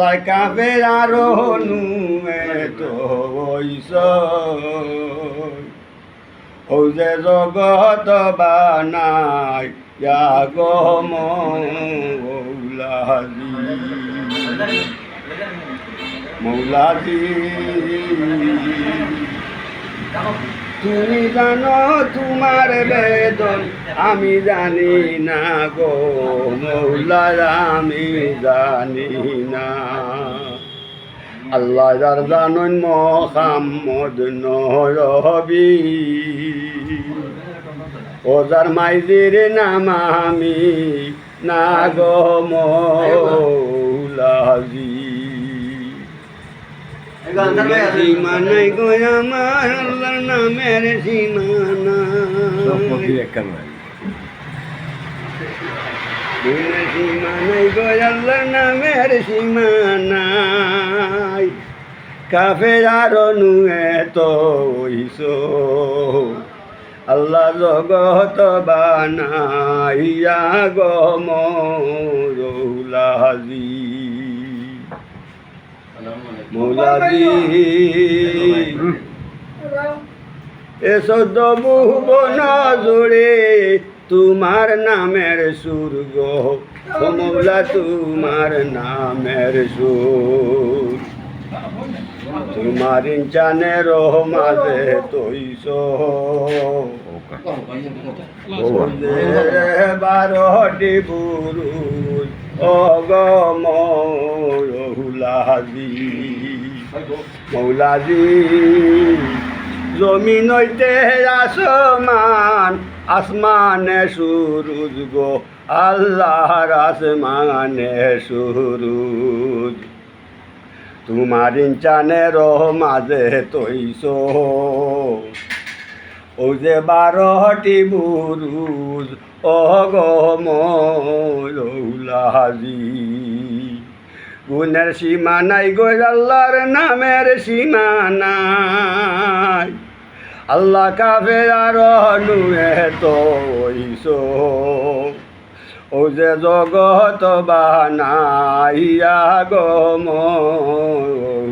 আল্লাহ কাবে আরও নুয়ে তো হইস ও যে জগত বানাই গো মৌলাজি। মৌলাজি। তুমি জানো তোমার বেদন, আমি জানি না গো মৌলার, আমি জানি না। আল্লাহ যার জানুন মোহাম্মদ নবী ও যার মাইজির নাম আমি না গো মৌলাজি। সীমানাই গো আমার সীমানা সীমানাই গো আল্লাহর নামের সীমানাই কাফের আর আল্লাহ জগত বানাইয়া গো মৌলাজি এ সদ্য ভুবন জুড়ে তোমার নামের সুর্গ। ও মৌলা তোমার নামের সুর। তোমার ইনচানের মাঝে তৈস বারোটি বুরুজ। অগ মৌলাজি মৌলাজি জমিন হইতে আসমান আসমানে সুরুজ গো আল্লাহর আসমানে সুরুজ। তোমার ইনচানের মাঝে ও যে বারোটি বুরুজ মৌলাজি গুণের সীমা নাই গো আল্লাহর নামের সীমা নাই। আল্লাহ কাফে আর নুয়ে তৈস ও যে জগত বানাইয়া গো মৌলাজি